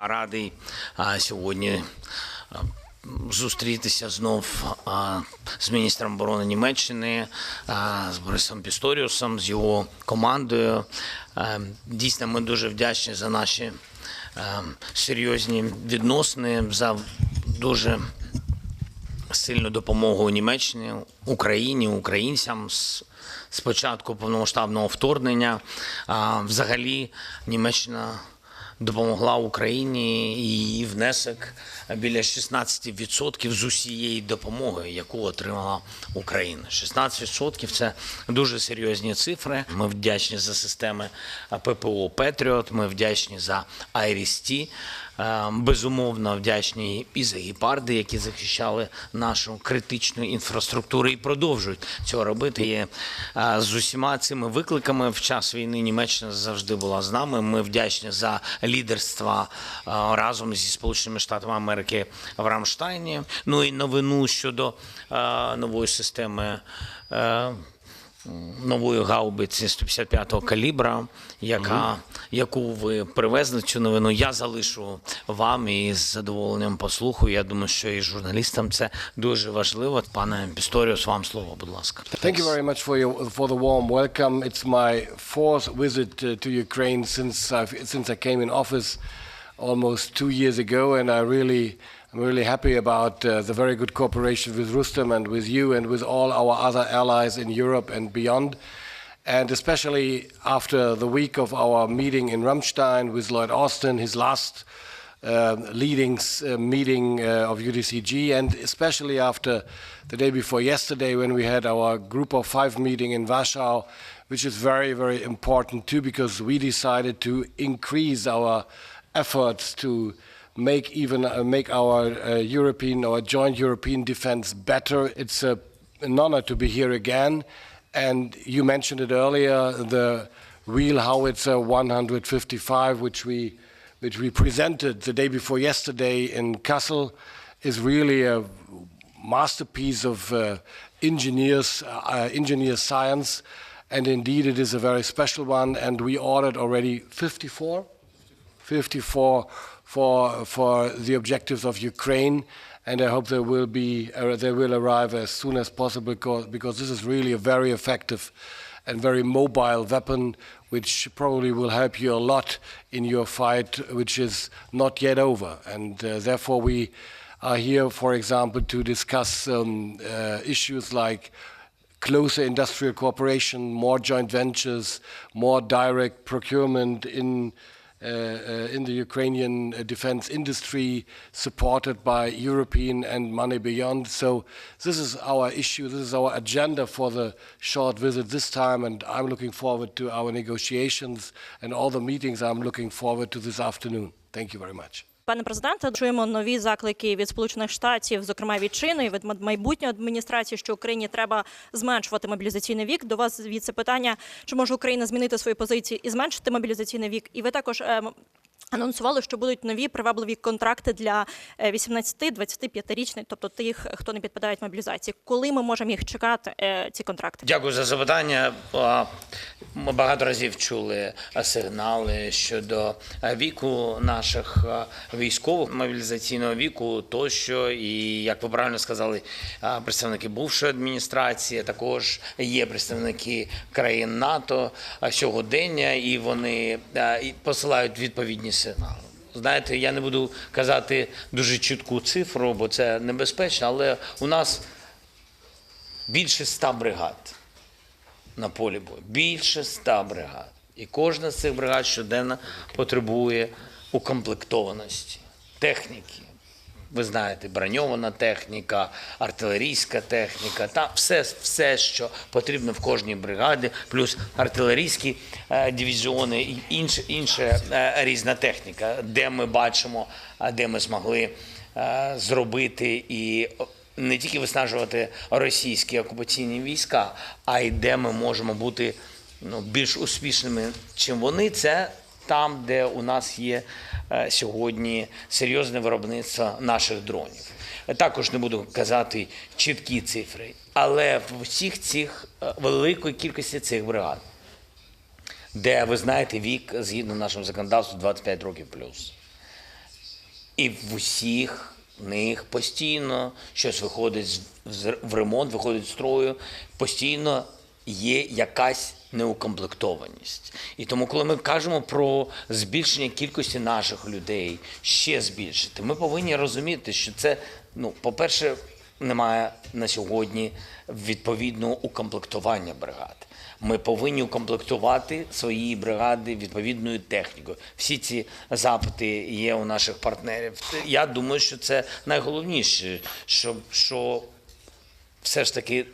Радий сьогодні зустрітися знов з міністром оборони Німеччини, з Борисом Пісторіусом, з його командою. Дійсно, ми дуже вдячні за наші серйозні відносини, за дуже сильну допомогу Німеччині, Україні, українцям з, початку повномасштабного вторгнення. Взагалі Німеччина допомогла Україні її внесок біля 16% з усієї допомоги, яку отримала Україна. 16% – це дуже серйозні цифри. Ми вдячні за системи ППО Петріот. Ми вдячні за Айрісті. Безумовно, вдячні і за гепарди, які захищали нашу критичну інфраструктуру і продовжують цього робити. І е, з усіма цими викликами в час війни Німеччина завжди була з нами. Ми вдячні за лідерство е, разом зі Сполученими Штатами Америки в Рамштайні. Ну і новину щодо е, нової системи. Нової гаубиці 155-го калібра, яка, яку ви привезли цю новину, я залишу вам і з задоволенням послухаю. Я думаю, що і журналістам це дуже важливо. Пане Пісторіус, вам слово, будь ласка. Thank you very much for your for the warm welcome. It's my fourth visit uh, to Ukraine since I since I came in office almost two years ago, and I really I'm really happy about uh, the very good cooperation with Rustem and with you and with all our other allies in Europe and beyond. And especially after the week of our meeting in Ramstein with Lloyd Austin, his last uh, leading uh, meeting uh, of UDCG, and especially after the day before yesterday when we had our group of five meeting in Warsaw, which is very, very important too, because we decided to increase our efforts to make even uh, make our uh, European or joint European defense better. It's a, an honor to be here again. And you mentioned it earlier, the real howitzer 155, which we which we presented the day before yesterday in Kassel, is really a masterpiece of uh, engineers uh, engineer science. And indeed, it is a very special one. And we ordered already 54 54 for for the objectives of Ukraine, and I hope they will be uh, they will arrive as soon as possible because, because this is really a very effective and very mobile weapon, which probably will help you a lot in your fight, which is not yet over. And uh, therefore, we are here, for example, to discuss um, uh, issues like closer industrial cooperation, more joint ventures, more direct procurement in in the Ukrainian uh, defense industry, supported by European and money beyond. So this is our issue. This is our agenda for the short visit this time, and I'm looking forward to our negotiations and all the meetings. I'm looking forward to this afternoon. Thank you very much. Пане президенте, чуємо нові заклики від Сполучених Штатів, зокрема від Чини, від майбутньої адміністрації, що Україні треба зменшувати мобілізаційний вік. До вас звідси питання, чи може Україна змінити свої позиції і зменшити мобілізаційний вік? І ви також ем, анонсували, що будуть нові привабливі контракти для 18-25-річних, тобто тих, хто не підпадають мобілізації. Коли ми можемо їх чекати, е, ці контракти? Дякую за запитання. Ми багато разів чули сигнали щодо віку наших військових, мобілізаційного віку тощо. І як ви правильно сказали, представники бувшої адміністрації, також є представники країн НАТО сьогодення, і вони посилають відповідні сигнали. Знаєте, я не буду казати дуже чітку цифру, бо це небезпечно, але у нас більше ста бригад на полі бою. Більше ста бригад. І кожна з цих бригад щоденно потребує укомплектованості, техніки. Ви знаєте, броньована техніка, артилерійська техніка, та все, все, що потрібно в кожній бригаді, плюс артилерійські е, дивізіони і інша, інша е, різна техніка, де ми бачимо, де ми змогли е, зробити і не тільки виснажувати російські окупаційні війська, а й де ми можемо бути ну, більш успішними, чим вони. Це там, де у нас є е, сьогодні серйозне виробництво наших дронів. Також не буду казати чіткі цифри, але в усіх цих е, великої кількості цих бригад, де ви знаєте вік згідно нашому законодавству 25 років плюс. І в усіх них постійно щось виходить в ремонт, виходить з строю, постійно є якась неукомплектованість. І тому, коли ми кажемо про збільшення кількості наших людей, ще збільшити, ми повинні розуміти, що це, ну, по-перше, немає на сьогодні відповідного укомплектування бригад. Ми повинні укомплектувати свої бригади відповідною технікою. Всі ці запити є у наших партнерів. Я думаю, що це найголовніше, що, що все ж таки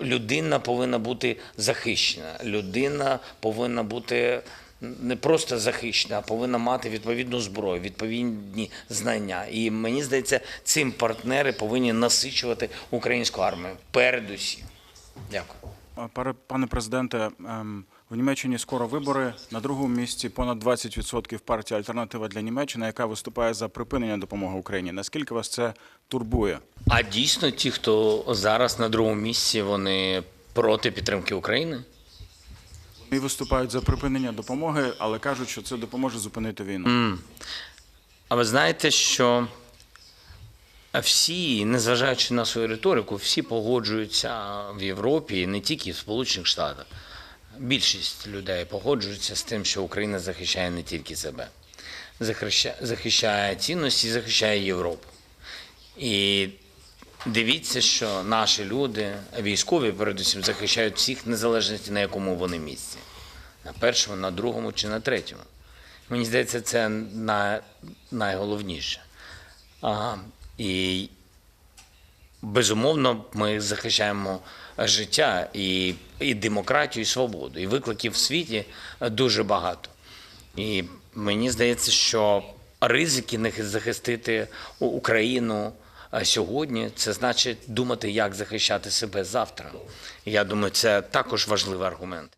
людина повинна бути захищена. Людина повинна бути не просто захищена, а повинна мати відповідну зброю, відповідні знання. І мені здається, цим партнери повинні насичувати українську армію. Передусім. Дякую. Паре- Пане президенте, ем, в Німеччині скоро вибори. На другому місці понад 20% партія Альтернатива для Німеччини, яка виступає за припинення допомоги Україні. Наскільки вас це турбує? А дійсно, ті, хто зараз на другому місці, вони проти підтримки України? І виступають за припинення допомоги, але кажуть, що це допоможе зупинити війну. А ви знаєте, що всі, незважаючи на свою риторику, всі погоджуються в Європі, не тільки в Сполучених Штатах. Більшість людей погоджуються з тим, що Україна захищає не тільки себе, захищає, цінності, захищає Європу. І дивіться, що наші люди, військові, передусім, захищають всіх незалежності, на якому вони місці. На першому, на другому чи на третьому. Мені здається, це на, найголовніше. А, і безумовно, ми захищаємо життя і, і демократію, і свободу. І викликів в світі дуже багато. І мені здається, що ризики не захистити Україну а, сьогодні, це значить думати, як захищати себе завтра. Я думаю, це також важливий аргумент.